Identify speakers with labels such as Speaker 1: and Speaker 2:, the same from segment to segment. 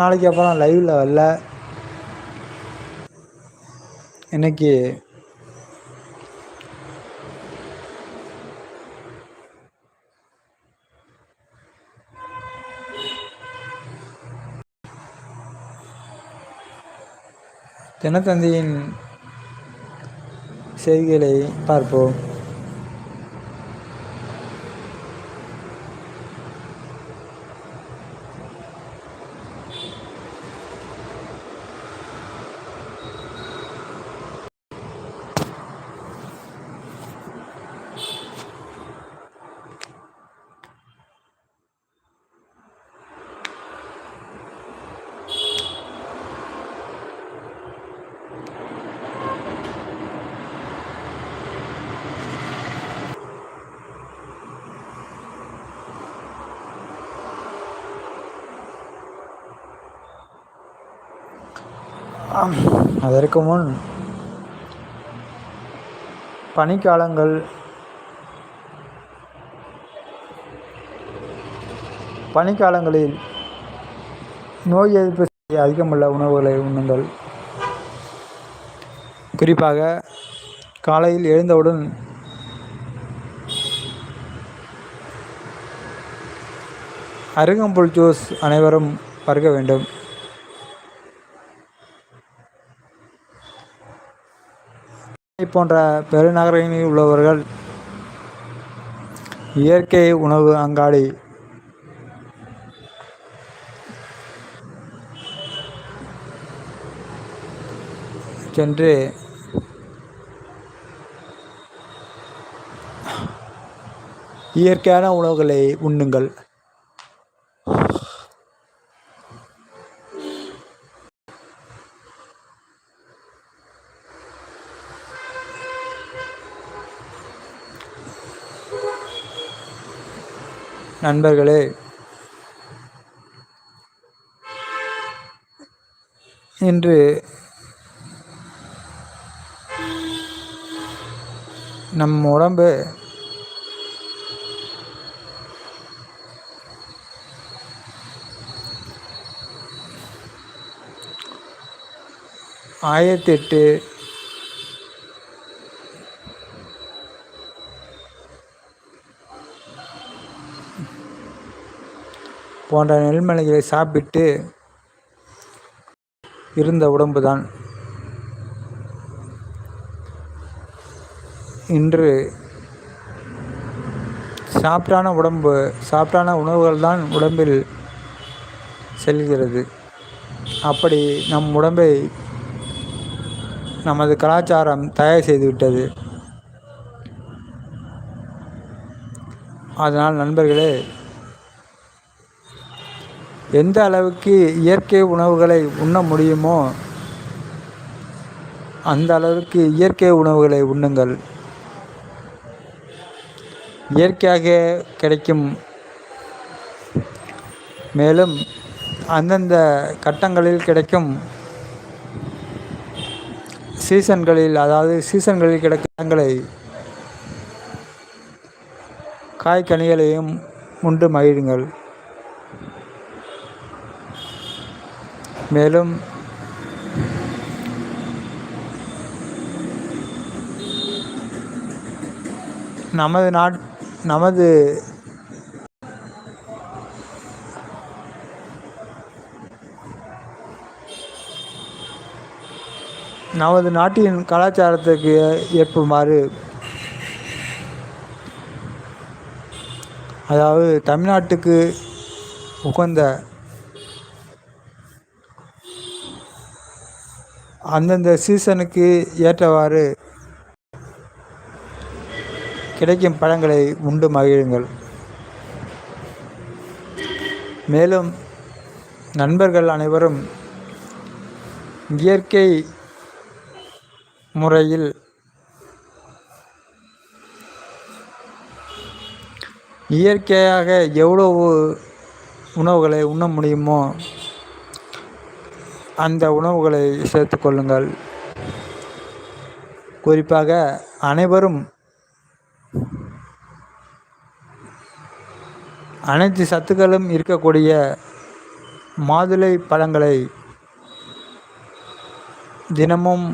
Speaker 1: நாளைக்கு அப்புறம் லைவில் வரல. இன்னைக்கு தினத்தந்தியின் செய்திகளை பார்ப்போம். அதற்கு முன் பனிக்காலங்கள் பனிக்காலங்களில் நோய் எதிர்ப்பு சக்தி அதிகமுள்ள உணவுகளை உண்ணுங்கள். குறிப்பாக காலையில் எழுந்தவுடன் அருகம்புல் ஜூஸ் அனைவரும் பருக வேண்டும். போன்ற பெருநகரங்களில் உள்ளவர்கள் இயற்கை உணவு அங்காடி. சென்று இயற்கையான உணவுகளை உண்ணுங்கள். நண்பர்களே. இன்று நம் உடம்பு ஆயிரத்தி எட்டு போன்ற நெல்மணிகளை சாப்பிட்டு இருந்த உடம்புதான். இன்று சாப்பிட்டான உடம்பு சாப்பிட்டான உணவுகள் தான் உடம்பில் செல்கிறது. அப்படி நம் உடம்பை நமது கலாச்சாரம் தயார் செய்துவிட்டது. அதனால் நண்பர்களே எந்த அளவுக்கு இயற்கை உணவுகளை உண்ண முடியுமோ அந்த அளவுக்கு இயற்கை உணவுகளை உண்ணுங்கள். இயற்கையாக கிடைக்கும். மேலும் அந்தந்த கட்டங்களில் கிடைக்கும் சீசன்களில் அதாவது சீசன்களில் கிடைக்கும் காய் காய்கனிகளையும் உண்டு மகிழுங்கள். மேலும் நமது நாட் நமது நமது நாட்டின் கலாச்சாரத்துக்கு ஏற்புமாறு அதாவது தமிழ்நாட்டுக்கு உகந்த அந்தந்த சீசனுக்கு ஏற்றவாறு கிடைக்கும் பழங்களை உண்டு மகிழுங்கள். மேலும் நண்பர்கள் அனைவரும் இயற்கை முறையில் இயற்கையாக எவ்வளவு உணவுகளை உண்ண முடியுமோ அந்த உணவுகளை சேர்த்து கொள்ளுங்கள். குறிப்பாக அனைவரும் அனைத்து சத்துக்களும் இருக்கக்கூடிய மாதுளை பழங்களை தினமும்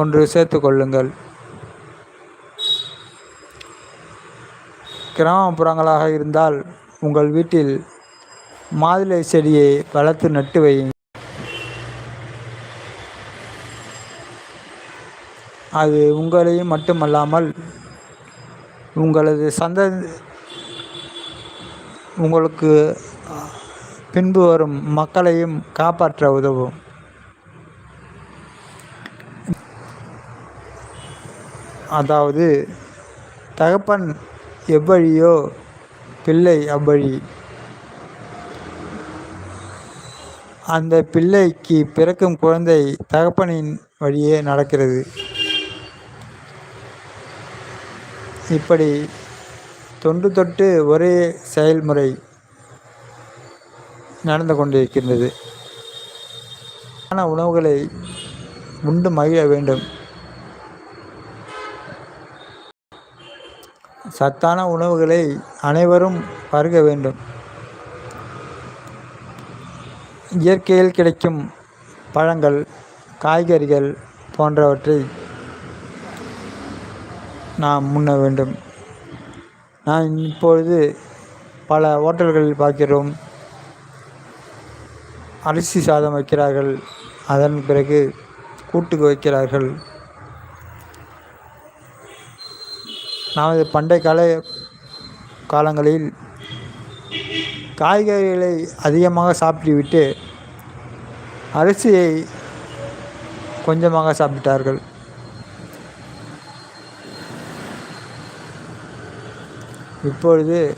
Speaker 1: ஒன்று சேர்த்து கொள்ளுங்கள். கிராமப்புறங்களாக இருந்தால் உங்கள் வீட்டில் மாதுளை செடியை வளர்த்து நட்டு வையுங்கள். அது உங்களையும் மட்டுமல்லாமல் உங்களது சந்த உங்களுக்கு பின்பு வரும் மக்களையும் காப்பாற்ற உதவும். அதாவது தகப்பன் எவ்வழியோ பிள்ளை அவ்வழி. அந்த பிள்ளைக்கு பிறக்கும் குழந்தை தகப்பனின் வழியே நடக்கிறது. இப்படி தொன்று தொட்டு ஒரே செயல்முறை நடந்து கொண்டிருக்கின்றது. உணவுகளை உண்டு மகிழ வேண்டும். சத்தான உணவுகளை அனைவரும் பருக வேண்டும். இயற்கையில் கிடைக்கும் பழங்கள் காய்கறிகள் போன்றவற்றை நாம் முன்ன வேண்டும். நான் இப்பொழுது பல ஹோட்டல்களில் பார்க்கிறோம். அரிசி சாதம் வைக்கிறார்கள். அதன் பிறகு கூட்டுக்கு வைக்கிறார்கள். நமது பண்டைய கால காலங்களில் காய்கறிகளை அதிகமாக சாப்பிட்டுவிட்டு அரிசியை கொஞ்சமாக சாப்பிட்டார்கள். இப்பொழுது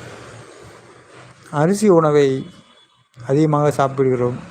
Speaker 1: அரிசி உணவை அதிகமாக சாப்பிடுகிறோம்.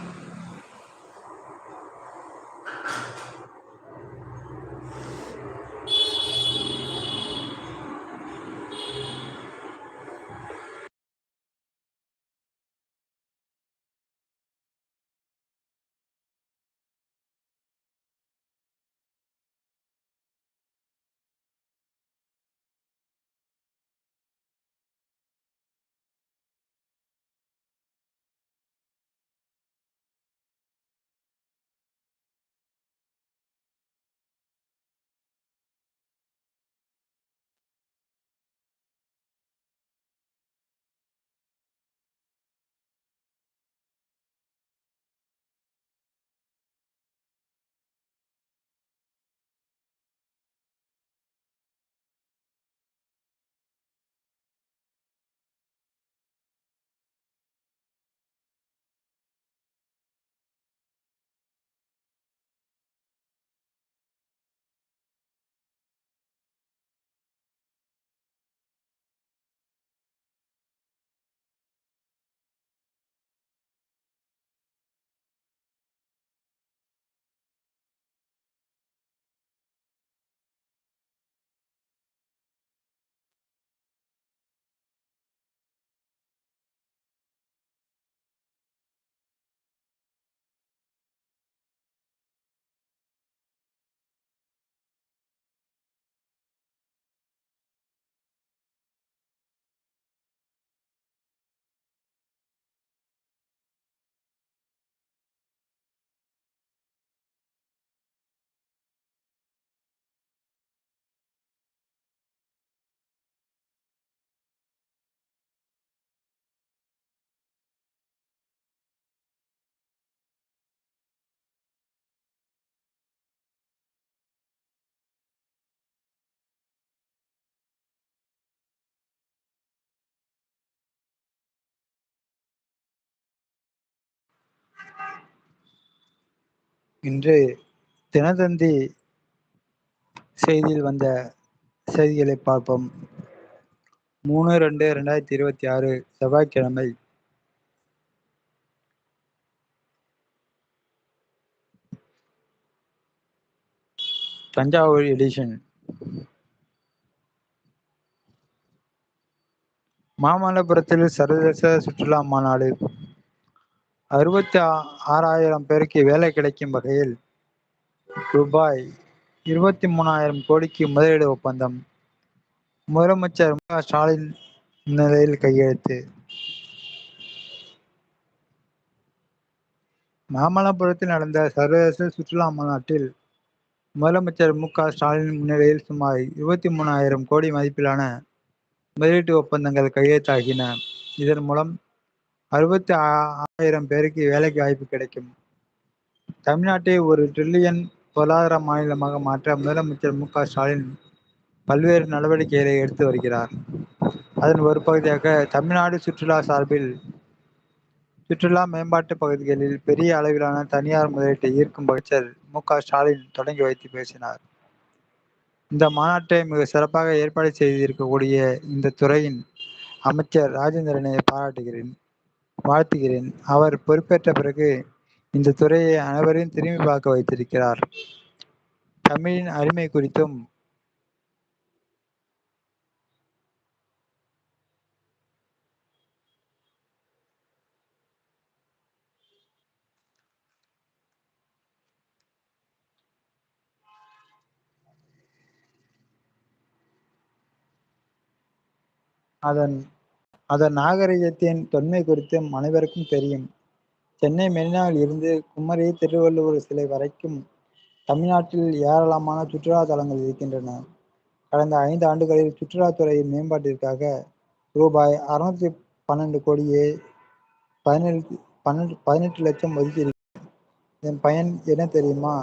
Speaker 1: இன்று தினத்தந்தி செய்தியில் வந்த செய்திகளை பார்ப்போம். மூணு ரெண்டு ரெண்டாயிரத்தி இருபத்தி ஆறு செவ்வாய்க்கிழமை. தஞ்சாவூர் எடிஷன். மாமல்லபுரத்தில் சர்வதேச சுற்றுலா மாநாடு. அறுபத்தி ஆறாயிரம் பேருக்கு வேலை கிடைக்கும் வகையில் ரூபாய் இருபத்தி மூணாயிரம் கோடிக்கு முதலீடு ஒப்பந்தம். முதலமைச்சர் மு ஸ்டாலின் முன்னிலையில் கையெழுத்து. மாமல்லபுரத்தில் நடந்த சர்வதேச சுற்றுலா மாநாட்டில் முதலமைச்சர் மு க ஸ்டாலின் முன்னிலையில் சுமார் இருபத்தி மூணாயிரம் கோடி மதிப்பிலான முதலீட்டு ஒப்பந்தங்கள் கையெழுத்தாகின. இதன் மூலம் அறுபத்தி ஆயிரம் பேருக்கு வேலைக்கு வாய்ப்பு கிடைக்கும். தமிழ்நாட்டை ஒரு ட்ரில்லியன் பொருளாதார மாநிலமாக மாற்ற முதலமைச்சர் மு க ஸ்டாலின் பல்வேறு நடவடிக்கைகளை எடுத்து வருகிறார். அதன் ஒரு பகுதியாக தமிழ்நாடு சுற்றுலா சார்பில் சுற்றுலா மேம்பாட்டு பகுதிகளில் பெரிய அளவிலான தனியார் முதலீட்டை ஈர்க்கும் அமைச்சர் மு க ஸ்டாலின் தொடங்கி வைத்து பேசினார். இந்த மாநாட்டை மிக சிறப்பாக ஏற்பாடு செய்திருக்கக்கூடிய இந்த துறையின் அமைச்சர் ராஜேந்திரனை பாராட்டுகிறேன். வாழ்த்துகிறேன். அவர் பொறுப்பேற்ற பிறகு இந்த துறையை அனைவரையும் திரும்பி பார்க்க வைத்திருக்கிறார். தமிழின் அருமை குறித்தும் அதன் அதன் நாகரிகத்தின் தொன்மை குறித்தும் அனைவருக்கும் தெரியும். சென்னை மெரினாவில் இருந்து குமரி திருவள்ளுவர் சிலை வரைக்கும் தமிழ்நாட்டில் ஏராளமான சுற்றுலா தலங்கள் இருக்கின்றன. கடந்த ஐந்து ஆண்டுகளில் சுற்றுலாத்துறையின் மேம்பாட்டிற்காக ரூபாய் அறுநூத்தி பன்னெண்டு கோடியே பதினெட்டு பன்னெண்டு பதினெட்டு லட்சம் ஒதுக்கி இதன் பயன் என்ன தெரியுமா?